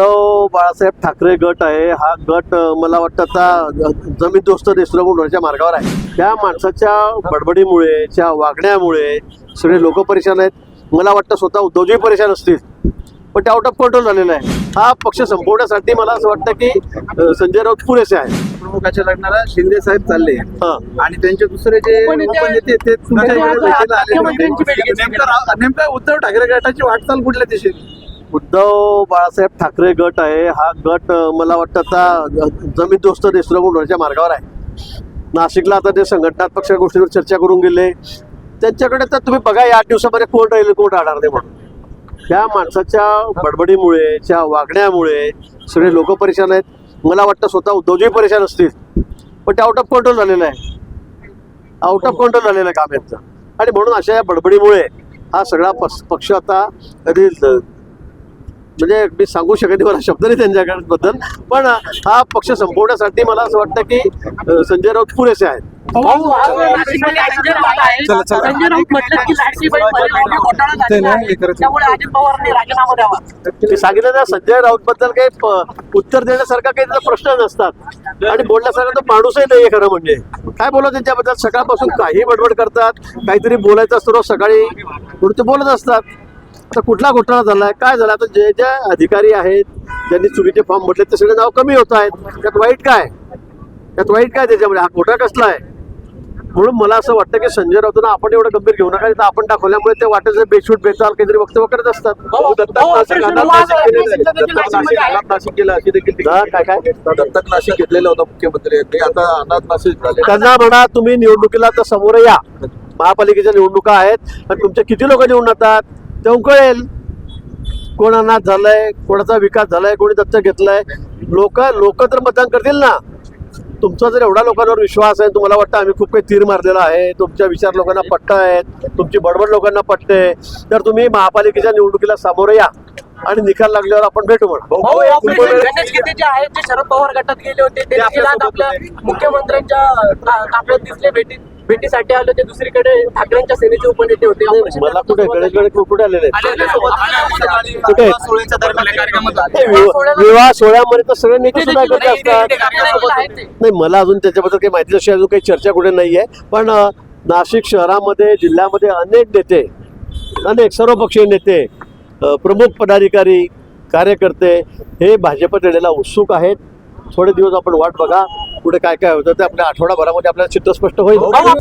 उद्धव बाळासाहेब ठाकरे गट आहे. हा गट मला वाटतं आता जमीन दोस्त देशद्रोह होण्याच्या मार्गावर आहे. त्या माणसाच्या बडबडीमुळे त्या वागण्यामुळे सगळे लोक परेशान आहेत. मला वाटतं स्वतः उद्धवजी परेशान असतील पण ते आउट ऑफ कंट्रोल झालेला आहे. हा पक्ष संपवण्यासाठी मला असं वाटतं की संजय राऊत पुरेसे आहे प्रमुखाच्या लग्नाला शिंदे साहेब चालले. हां. आणि त्यांचे दुसरे जे ते रा- नेमकं उद्धव ठाकरे गटाची वाटचाल कुठल्या दिशेने? उद्धव बाळासाहेब ठाकरे गट आहे. हा गट मला वाटतं आता जमीन दोस्त देशद्रोह होण्याच्या मार्गावर आहे. नाशिकला आता ते संघटनात्मक गोष्टीवर चर्चा करून गेले त्यांच्याकडे तर तुम्ही बघा या आठ दिवसामध्ये कोण राहील कोण राहणार नाही म्हणून. त्या माणसाच्या बडबडीमुळे त्या वागण्यामुळे सगळे लोक परेशान आहेत. मला वाटतं स्वतः उद्धवजी परेशान असतील पण ते आउट ऑफ कंट्रोल झालेलं आहे. आउट ऑफ कंट्रोल झालेलं आहे काम यांचं. आणि म्हणून अशा या बडबडीमुळे हा सगळा पक्ष आता कधी म्हणजे मी सांगू शकत नाही मला शब्द नाही त्यांच्याकडे बद्दल पण हा पक्ष संपवण्यासाठी मला असं वाटतं की संजय राऊत पुरेसे आहेत हे सांगितलं ना संजय राऊत बद्दल काही उत्तर देण्यासारखा काही त्याचा प्रश्न नसतात आणि बोलण्यासारखा तो माणूसही नाहीये खरं म्हणजे काय बोला त्यांच्याबद्दल सकाळपासून काही बडबड करतात काहीतरी बोलायचं असतं रोज सकाळी म्हणून ते बोलत असतात तर कुठला घोटाळा झालाय? काय झाला आता जे जे अधिकारी आहेत ज्यांनी चुकीचे फॉर्म भरले ते सगळे नाव कमी होत आहेत. त्यात वाईट काय? त्यात वाईट काय त्याच्यामध्ये? हा घोटाळा कसला आहे? म्हणून मला असं वाटतं की संजय राऊतांना आपण एवढं गंभीर घेऊ नका. इथं आपण दाखवल्यामुळे ते वाटेचं बेछूट बेताल काहीतरी वक्तव्य करत असतात. दत्तक भाऊ, नाशिक आहे. आहे. घेतलेलं होतं मुख्यमंत्री. यांनी आता अनाथ नाशिक झाले. त्यांना म्हणा तुम्ही निवडणुकीला तर समोर या. महापालिकेच्या निवडणुका आहेत. आणि तुमचे किती लोक निवडून येतात? तेव्हा कळेल कोण अनाथ झालाय कोणाचा विकास झालाय कोणी दत्तक घेतलाय. लोक लोक तर मतदान करतील ना. तुमचा जर एवढा लोकांवर विश्वास आहे तुम्हाला वाटतं आम्ही खूप काही तीर मारलेला आहे तुमच्या विचार लोकांना पट्ट आहेत तुमची बडबड लोकांना पटते तर तुम्ही महापालिकेच्या निवडणुकीला सामोरं या. आणि निकाल लागल्यावर आपण भेटू म्हणा भाऊ, ऑपरेशन गणेश गीते जे आहेत जे शरद पवार गटात गेले होते ते आपल्या मुख्यमंत्र्यांच्या ता- दिसले भेटी भेटीसाठी आले होते. दुसरीकडे ठाकरेंच्या सेनेचे उपनेते होते. मला कुठे गणेश गणेश कुठे आलेले. कुठे? विवाह सोहळ्यामध्ये तर सगळे नेते सुद्धा एकत्र असतात. नाही, नाही, आहेत ते. नाही मला अजून त्याच्याबद्दल काही माहिती अशी अजून काही चर्चा कुठे नाही आहे. पण नाशिक शहरामध्ये जिल्ह्यामध्ये अनेक नेते अनेक सर्वपक्षीय नेते प्रमुख पदाधिकारी कार्यकर्ते हे भाजपत येण्याला उत्सुक आहेत. थोडे दिवस आपण वाट बघा पुढे काय काय होतं ते आपल्या आठवडाभरामध्ये आपल्याला चित्र स्पष्ट होईल. हो, हो.